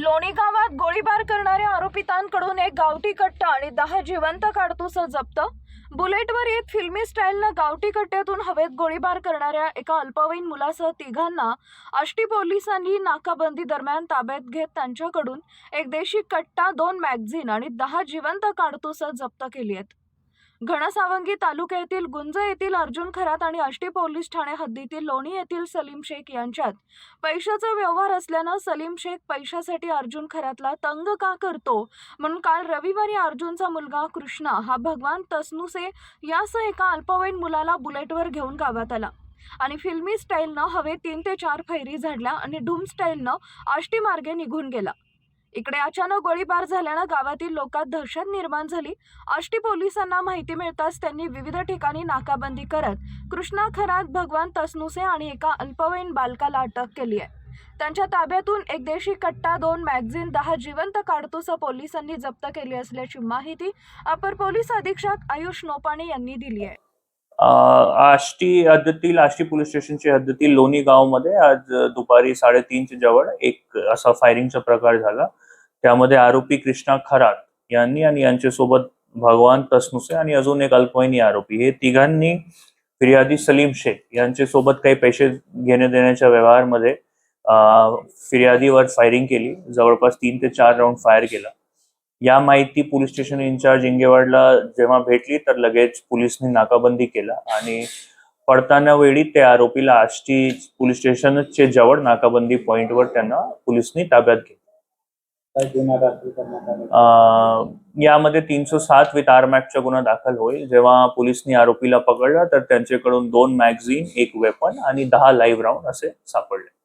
लोणी गावात गोळीबार करणाऱ्या आरोपितांकडून एक गावठी कट्टा आणि दहा जिवंत काडतुसं जप्त. बुलेटवर येत फिल्मी स्टाईलनं गावठी कट्ट्यातून हवेत गोळीबार करणाऱ्या एका अल्पवयीन मुलासह तिघांना आष्टी पोलिसांनी नाकाबंदी दरम्यान ताब्यात घेत त्यांच्याकडून एक देशी कट्टा दोन मॅगझिन आणि दहा जिवंत काडतुसं जप्त केली आहेत. घणसावंगी तालुक्यातील गुंज येथील अर्जुन खरात आणि आष्टी पोलीस ठाणे हद्दीतील लोणी येथील सलीम शेख यांच्यात पैशाचा व्यवहार असल्यानं सलीम शेख पैशासाठी अर्जुन खरातला तंग का करतो? म्हणून काल रविवारी अर्जुनचा मुलगा कृष्णा हा भगवान तसनुसे यासह एका अल्पवयीन मुलाला बुलेटवर घेऊन गावात आला. आणि फिल्मी स्टाईलनं हवे तीन ते चार फैरी झाडल्या आणि ढूम स्टाईलनं आष्टी मार्गे निघून गेला. इकडे अचानक गोळीबार झाल्यानं गावातील लोकात दहशत निर्माण झाली. आष्टी पोलिसांना माहिती मिळताच त्यांनी विविध ठिकाणी नाकाबंदी करत कृष्णा खरात भगवान तसनुसे आणि एका अल्पवयीन बालकाला अटक केली आहे. त्यांच्या ताब्यातून एक देशी कट्टा दोन मॅगझिन दहा जिवंत काडतुसं पोलिसांनी जप्त केली असल्याची माहिती अपर पोलीस अधीक्षक आयुष नोपाणे यांनी दिली आहे. आष्टी हद्दीतील आष्टी पोलीस स्टेशनच्या हद्दीतील लोणी गावमध्ये आज दुपारी साडेतीनच्या जवळ एक असा फायरिंगचा प्रकार झाला. त्यामध्ये आरोपी कृष्णा खरात यांनी आणि यांच्यासोबत भगवान तसनुसे आणि अजून एक अल्पवयीन आरोपी. हे तिघांनी फिर्यादी सलीम शेख यांच्यासोबत काही पैसे घेणे देण्याच्या व्यवहारमध्ये फिर्यादीवर फायरिंग केली. जवळपास तीन ते चार राऊंड फायर केला. या माहिती पोलीस स्टेशन इन्चार्ज इंगेवाडला जेव्हा भेटली तर लगेच पोलिसनी नाकाबंदी केला आणि पडताना वेळी त्या आरोपीला आष्टी पोलीस स्टेशनचे जवळ नाकाबंदी पॉइंटवर त्यांना पोलिसनी ताब्यात घेतलं. यामध्ये तीनशे सात विथ आरमॅकचा गुन्हा दाखल होईल. जेव्हा पोलिसनी आरोपीला पकडला तर त्यांच्याकडून दोन मॅगझिन एक वेपन आणि दहा लाईव्ह राऊंड असे सापडले.